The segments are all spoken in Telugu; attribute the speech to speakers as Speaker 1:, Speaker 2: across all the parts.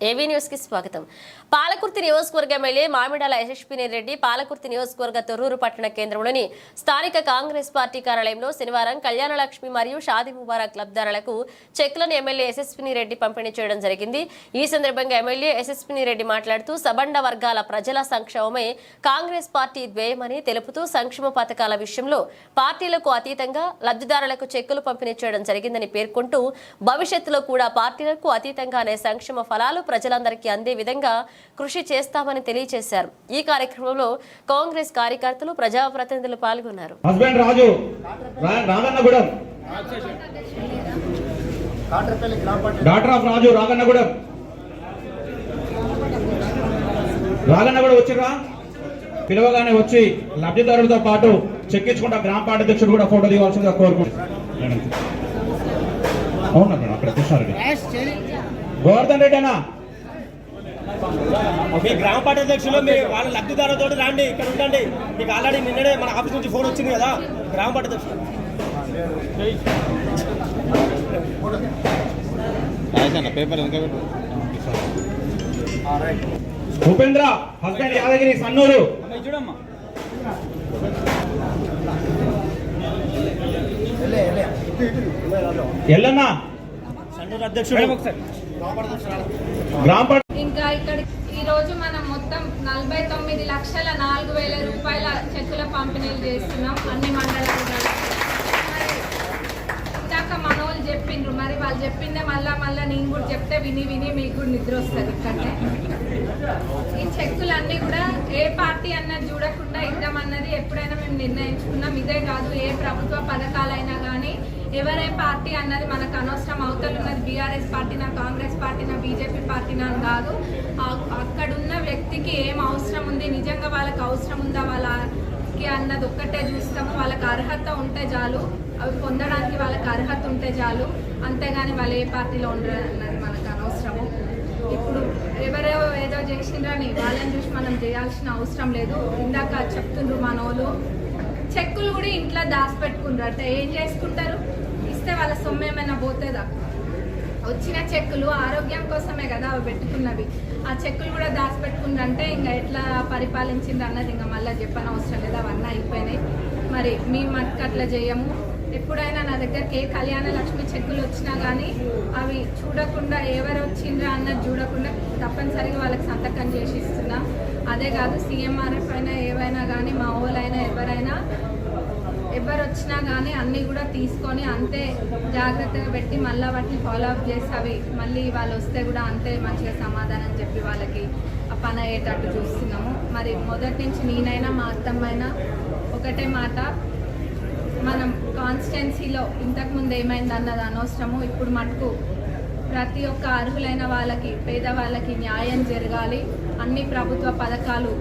Speaker 1: ఏవీ న్యూస్కి స్వాగతం. పాలకుర్తి నియోజకవర్గ ఎమ్మెల్యే మామిడాల యశస్విని రెడ్డి పాలకుర్తి నియోజకవర్గ తొర్రూరు పట్టణ కేంద్రంలోని స్థానిక కాంగ్రెస్ పార్టీ కార్యాలయంలో శనివారం కళ్యాణలక్ష్మి మరియు షాదీ ముబారక్ లబ్దారులకు చెక్లను ఎమ్మెల్యే యశస్విని రెడ్డి పంపిణీ చేయడం జరిగింది. ఈ సందర్భంగా ఎమ్మెల్యే యశస్విని రెడ్డి మాట్లాడుతూ సబండ వర్గాల ప్రజల సంక్షేమమే కాంగ్రెస్ పార్టీ ధ్యేయమని తెలుపుతూ సంక్షేమ పథకాల విషయంలో పార్టీలకు అతీతంగా లబ్ధిదారులకు చెక్కులు పంపిణీ చేయడం జరిగిందని పేర్కొంటూ భవిష్యత్తులో కూడా పార్టీలకు అతీతంగానే సంక్షేమ ఫలాలు ప్రజలందరికీ అందే విధంగా కృషి చేస్తామని తెలియజేశారు ఈ కార్యక్రమంలో కాంగ్రెస్ కార్యకర్తలు ప్రజాప్రతినిధులు పాల్గొన్నారు.
Speaker 2: Husband Raju Ragannagudem doctor of Raju Ragannagudem. Ragannagudem వచ్చిరా పిలవగానే వచ్చి లబ్ధిదారులతో పాటు చెక్కించుకుంటా గ్రామ పార్టీ అధ్యక్షుడు కూడా ఫోటో దిగాల్సిందిగా కోరుకుంటున్నాను. అవునా మేడం? అక్కడ కృష్ణారెడ్డి. గోవర్ధన్ రెడ్డి అన్నా?
Speaker 3: మీ గ్రామ పార్టీ అధ్యక్షులు మీ వాళ్ళ లబ్ధిదారులతో రండి ఇక్కడ ఉండండి. మీకు ఆల్రెడీ నిన్ననే మన ఆఫీస్ నుంచి ఫోన్ వచ్చింది కదా గ్రామ పార్టీ అధ్యక్షులు
Speaker 4: పేపర్
Speaker 2: హస్బెండ్ యాదగిరి సన్నూరు.
Speaker 3: చూడమ్మా.
Speaker 2: ఎల్లన్నా.
Speaker 3: సండూరు అధ్యక్షుడు. ఒకసారి.
Speaker 5: ఇంకా ఇక్కడ ఈ రోజు మనం మొత్తం నలభై తొమ్మిది లక్షల నాలుగు వేల రూపాయల చెక్కుల పంపిణీలు చేస్తున్నాం అన్ని మండలాలు ఇందాక మనోళ్ళు చెప్పిండ్రు మరి వాళ్ళు చెప్పిందే మళ్ళా మళ్ళా నేను కూడా చెప్తే విని విని మీకు కూడా నిద్ర వస్తుంది ఇక్కడనే ఈ చెక్కులన్నీ కూడా ఏ పార్టీ అన్నది చూడకుండా ఇద్దామన్నది ఎప్పుడైనా మేము నిర్ణయించుకున్నాం. ఇదే కాదు ఏ ప్రభుత్వ పథకాలైనా కానీ ఎవరే పార్టీ అన్నది మనకు అనవసరం అవుతుంది బీఆర్ఎస్ పార్టీనా కాంగ్రెస్ పార్టీనా బీజేపీ పార్టీనా అని కాదు. అక్కడున్న వ్యక్తికి ఏం అవసరం ఉంది? నిజంగా వాళ్ళకి అవసరం ఉందా వాళ్ళకి అన్నది ఒక్కటే చూస్తాము. వాళ్ళకి అర్హత ఉంటే చాలు. అవి పొందడానికి వాళ్ళకి అర్హత ఉంటే చాలు. అంతేగాని వాళ్ళు ఏ పార్టీలో ఉండరు అన్నది మనకు అనవసరము. ఇప్పుడు ఎవరో ఏదో చేసిండ్రని వాళ్ళని చూసి మనం చేయాల్సిన అవసరం లేదు. ఇందాక చెప్తుండ్రు మనోళ్ళు చెక్కులు కూడా ఇంట్లో దాచిపెట్టుకుండ్రు. అంటే ఏం చేసుకుంటారు? ఇస్తే వాళ్ళ సొమ్ము ఏమైనా పోతుందా? వచ్చిన చెక్కులు ఆరోగ్యం కోసమే కదా అవి పెట్టుకున్నవి. ఆ చెక్కులు కూడా దాచిపెట్టుకుందంటే ఇంకా ఎట్లా పరిపాలించింది అన్నది ఇంకా మళ్ళీ చెప్పని అవసరం లేదు అవన్నీ అయిపోయినాయి. మరి మీ మటుకు అట్లా చేయము. ఎప్పుడైనా నా దగ్గరికి ఏ కళ్యాణ లక్ష్మి చెక్కులు వచ్చినా కానీ అవి చూడకుండా ఎవరు వచ్చిండ్రా అన్నది చూడకుండా తప్పనిసరిగా వాళ్ళకి సంతకం చేసి ఇస్తున్నా. అదే కాదు సీఎంఆర్ఎఫ్ అయినా ఏవైనా కానీ మా ఓలైనా ఎవరైనా ఎవరు వచ్చినా కానీ అన్నీ కూడా తీసుకొని అంతే జాగ్రత్తగా పెట్టి మళ్ళీ వాటిని ఫాలో అప్ చేసి అవి మళ్ళీ వాళ్ళు వస్తే కూడా అంతే మంచిగా సమాధానం చెప్పి వాళ్ళకి ఆ పని అయ్యేటట్టు చూస్తున్నాము. మరి మొదటి నుంచి నేనైనా మా అత్తమ్మైనా ఒకటే మాట. మనం కాన్స్టెన్సీలో ఇంతకుముందు ఏమైంది అన్నది అనవసరము. ఇప్పుడు మటుకు ప్రతి ఒక్క అర్హులైన వాళ్ళకి పేదవాళ్ళకి న్యాయం జరగాలి. అన్ని ప్రభుత్వ పథకాలు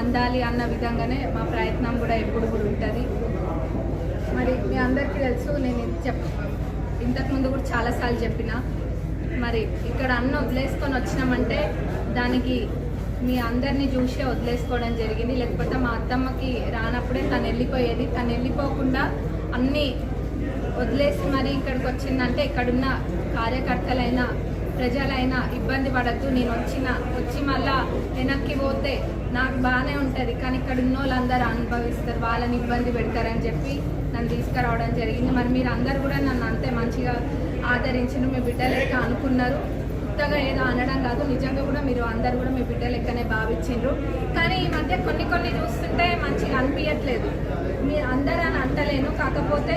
Speaker 5: అందాలి అన్న విధంగానే మా ప్రయత్నం కూడా ఎప్పుడు కూడా ఉంటుంది. తెలుసు నేను ఇది చెప్ ఇంతకుముందు కూడా చాలాసార్లు చెప్పిన. మరి ఇక్కడ అన్న వదిలేసుకొని వచ్చినామంటే దానికి మీ అందరినీ చూసే వదిలేసుకోవడం జరిగింది. లేకపోతే మా అత్తమ్మకి రానప్పుడే తను వెళ్ళిపోయేది. తను వెళ్ళిపోకుండా అన్నీ వదిలేసి మరి ఇక్కడికి వచ్చిందంటే ఇక్కడున్న కార్యకర్తలైనా ప్రజలైనా ఇబ్బంది పడద్దు. నేను వచ్చిన వచ్చి మళ్ళా వెనక్కి పోతే నాకు బాగానే ఉంటుంది. కానీ ఇక్కడ ఉన్న వాళ్ళందరూ అనుభవిస్తారు. వాళ్ళని ఇబ్బంది పెడతారని చెప్పి నన్ను తీసుకురావడం జరిగింది. మరి మీరు అందరు కూడా నన్ను అంతే మంచిగా ఆదరించిన మీ బిడ్డ లెక్క అనుకున్నారు. కొత్తగా ఏదో అనడం కాదు నిజంగా కూడా మీరు అందరు కూడా మీ బిడ్డ లెక్కనే భావించిండ్రు. కానీ ఈ మధ్య కొన్ని కొన్ని చూస్తుంటే మంచిగా అనిపించట్లేదు మీరు అందరూ అని అంటలేను. కాకపోతే